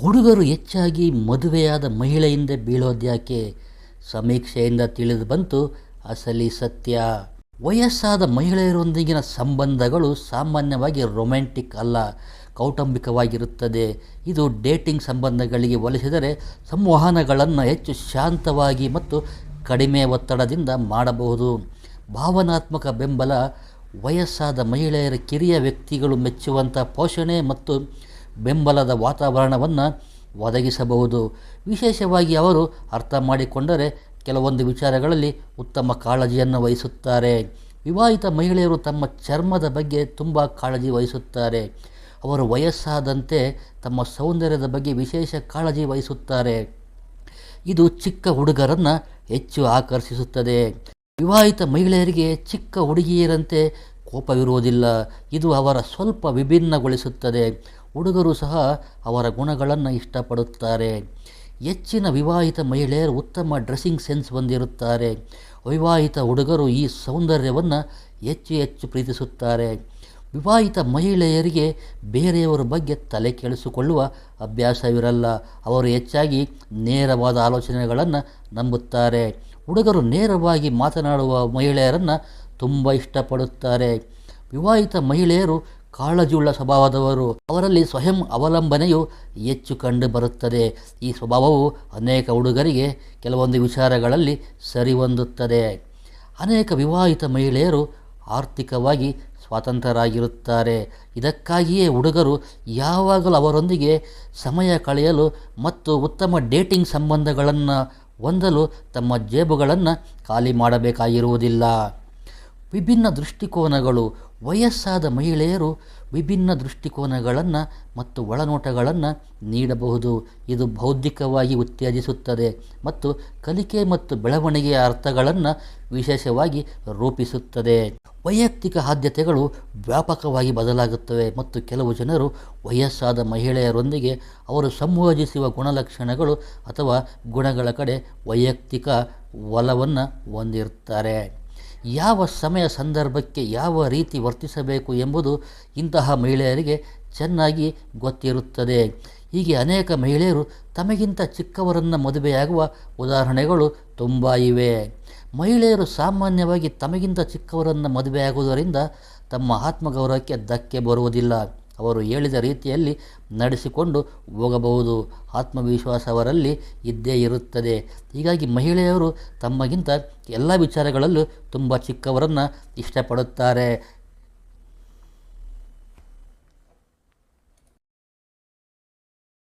ಹುಡುಗರು ಹೆಚ್ಚಾಗಿ ಮದುವೆಯಾದ ಮಹಿಳೆಯಿಂದ ಬೀಳೋದ್ಯಾಕೆ ಸಮೀಕ್ಷೆಯಿಂದ ತಿಳಿದು ಬಂತು, ಅಸಲಿ ಸತ್ಯ. ವಯಸ್ಸಾದ ಮಹಿಳೆಯರೊಂದಿಗಿನ ಸಂಬಂಧಗಳು ಸಾಮಾನ್ಯವಾಗಿ ರೊಮ್ಯಾಂಟಿಕ್ ಅಲ್ಲ, ಕೌಟುಂಬಿಕವಾಗಿರುತ್ತದೆ. ಇದು ಡೇಟಿಂಗ್ ಸಂಬಂಧಗಳಿಗೆ ಹೋಲಿಸಿದರೆ ಸಂವಹನಗಳನ್ನು ಹೆಚ್ಚು ಶಾಂತವಾಗಿ ಮತ್ತು ಕಡಿಮೆ ಒತ್ತಡದಿಂದ ಮಾಡಬಹುದು. ಭಾವನಾತ್ಮಕ ಬೆಂಬಲ, ವಯಸ್ಸಾದ ಮಹಿಳೆಯರ ಕಿರಿಯ ವ್ಯಕ್ತಿಗಳು ಮೆಚ್ಚುವಂಥ ಪೋಷಣೆ ಮತ್ತು ಬೆಂಬಲದ ವಾತಾವರಣವನ್ನು ಒದಗಿಸಬಹುದು. ವಿಶೇಷವಾಗಿ ಅವರು ಅರ್ಥ ಮಾಡಿಕೊಂಡರೆ ಕೆಲವೊಂದು ವಿಚಾರಗಳಲ್ಲಿ ಉತ್ತಮ ಕಾಳಜಿಯನ್ನು ವಹಿಸುತ್ತಾರೆ. ವಿವಾಹಿತ ಮಹಿಳೆಯರು ತಮ್ಮ ಚರ್ಮದ ಬಗ್ಗೆ ತುಂಬ ಕಾಳಜಿ ವಹಿಸುತ್ತಾರೆ. ಅವರು ವಯಸ್ಸಾದಂತೆ ತಮ್ಮ ಸೌಂದರ್ಯದ ಬಗ್ಗೆ ವಿಶೇಷ ಕಾಳಜಿ ವಹಿಸುತ್ತಾರೆ. ಇದು ಚಿಕ್ಕ ಹುಡುಗರನ್ನು ಹೆಚ್ಚು ಆಕರ್ಷಿಸುತ್ತದೆ. ವಿವಾಹಿತ ಮಹಿಳೆಯರಿಗೆ ಚಿಕ್ಕ ಹುಡುಗಿಯರಂತೆ ಕೋಪವಿರುವುದಿಲ್ಲ. ಇದು ಅವರ ಸ್ವಲ್ಪ ವಿಭಿನ್ನಗೊಳಿಸುತ್ತದೆ. ಹುಡುಗರು ಸಹ ಅವರ ಗುಣಗಳನ್ನು ಇಷ್ಟಪಡುತ್ತಾರೆ. ಹೆಚ್ಚಿನ ವಿವಾಹಿತ ಮಹಿಳೆಯರು ಉತ್ತಮ ಡ್ರೆಸ್ಸಿಂಗ್ ಸೆನ್ಸ್ ಹೊಂದಿರುತ್ತಾರೆ. ವಿವಾಹಿತ ಹುಡುಗರು ಈ ಸೌಂದರ್ಯವನ್ನು ಹೆಚ್ಚು ಹೆಚ್ಚು ಪ್ರೀತಿಸುತ್ತಾರೆ. ವಿವಾಹಿತ ಮಹಿಳೆಯರಿಗೆ ಬೇರೆಯವರ ಬಗ್ಗೆ ತಲೆ ಕೆಡಿಸಿಕೊಳ್ಳುವ ಅಭ್ಯಾಸವಿರಲ್ಲ. ಅವರು ಹೆಚ್ಚಾಗಿ ನೇರವಾದ ಆಲೋಚನೆಗಳನ್ನು ನಂಬುತ್ತಾರೆ. ಹುಡುಗರು ನೇರವಾಗಿ ಮಾತನಾಡುವ ಮಹಿಳೆಯರನ್ನು ತುಂಬ ಇಷ್ಟಪಡುತ್ತಾರೆ. ವಿವಾಹಿತ ಮಹಿಳೆಯರು ಕಾಳಜಿಯುಳ್ಳ ಸ್ವಭಾವದವರು, ಅವರಲ್ಲಿ ಸ್ವಯಂ ಅವಲಂಬನೆಯು ಹೆಚ್ಚು ಕಂಡು ಬರುತ್ತದೆ. ಈ ಸ್ವಭಾವವು ಅನೇಕ ಹುಡುಗರಿಗೆ ಕೆಲವೊಂದು ವಿಚಾರಗಳಲ್ಲಿ ಸರಿಹೊಂದುತ್ತದೆ. ಅನೇಕ ವಿವಾಹಿತ ಮಹಿಳೆಯರು ಆರ್ಥಿಕವಾಗಿ ಸ್ವತಂತ್ರರಾಗಿರುತ್ತಾರೆ ಇದಕ್ಕಾಗಿಯೇ ಹುಡುಗರು ಯಾವಾಗಲೂ ಅವರೊಂದಿಗೆ ಸಮಯ ಕಳೆಯಲು ಮತ್ತು ಉತ್ತಮ ಡೇಟಿಂಗ್ ಸಂಬಂಧಗಳನ್ನು ಹೊಂದಲು ತಮ್ಮ ಜೇಬುಗಳನ್ನು ಖಾಲಿ ಮಾಡಬೇಕಾಗಿರುವುದಿಲ್ಲ. ವಿಭಿನ್ನ ದೃಷ್ಟಿಕೋನಗಳು, ವಯಸ್ಸಾದ ಮಹಿಳೆಯರು ವಿಭಿನ್ನ ದೃಷ್ಟಿಕೋನಗಳನ್ನು ಮತ್ತು ಒಳನೋಟಗಳನ್ನು ನೀಡಬಹುದು. ಇದು ಬೌದ್ಧಿಕವಾಗಿ ಉತ್ತೇಜಿಸುತ್ತದೆ ಮತ್ತು ಕಲಿಕೆ ಮತ್ತು ಬೆಳವಣಿಗೆಯ ಅರ್ಥಗಳನ್ನು ವಿಶೇಷವಾಗಿ ರೂಪಿಸುತ್ತದೆ. ವೈಯಕ್ತಿಕ ಆದ್ಯತೆಗಳು ವ್ಯಾಪಕವಾಗಿ ಬದಲಾಗುತ್ತವೆ ಮತ್ತು ಕೆಲವು ಜನರು ವಯಸ್ಸಾದ ಮಹಿಳೆಯರೊಂದಿಗೆ ಅವರು ಸಂಯೋಜಿಸುವ ಗುಣಲಕ್ಷಣಗಳು ಅಥವಾ ಗುಣಗಳ ಕಡೆ ವೈಯಕ್ತಿಕ ಒಲವನ್ನು ಹೊಂದಿರುತ್ತಾರೆ. ಯಾವ ಸಮಯ ಸಂದರ್ಭಕ್ಕೆ ಯಾವ ರೀತಿ ವರ್ತಿಸಬೇಕು ಎಂಬುದು ಇಂತಹ ಮಹಿಳೆಯರಿಗೆ ಚೆನ್ನಾಗಿ ಗೊತ್ತಿರುತ್ತದೆ. ಹೀಗೆ ಅನೇಕ ಮಹಿಳೆಯರು ತಮಗಿಂತ ಚಿಕ್ಕವರನ್ನು ಮದುವೆಯಾಗುವ ಉದಾಹರಣೆಗಳು ತುಂಬ ಇವೆ. ಮಹಿಳೆಯರು ಸಾಮಾನ್ಯವಾಗಿ ತಮಗಿಂತ ಚಿಕ್ಕವರನ್ನು ಮದುವೆಯಾಗುವುದರಿಂದ ತಮ್ಮ ಆತ್ಮಗೌರವಕ್ಕೆ ಧಕ್ಕೆ ಬರುವುದಿಲ್ಲ. ಅವರು ಹೇಳಿದ ರೀತಿಯಲ್ಲಿ ನಡೆಸಿಕೊಂಡು ಹೋಗಬಹುದು. ಆತ್ಮವಿಶ್ವಾಸ ಅವರಲ್ಲಿ ಇದ್ದೇ ಇರುತ್ತದೆ. ಹೀಗಾಗಿ ಮಹಿಳೆಯರು ತಮಗಿಂತ ಎಲ್ಲ ವಿಚಾರಗಳಲ್ಲೂ ತುಂಬ ಚಿಕ್ಕವರನ್ನು ಇಷ್ಟಪಡುತ್ತಾರೆ.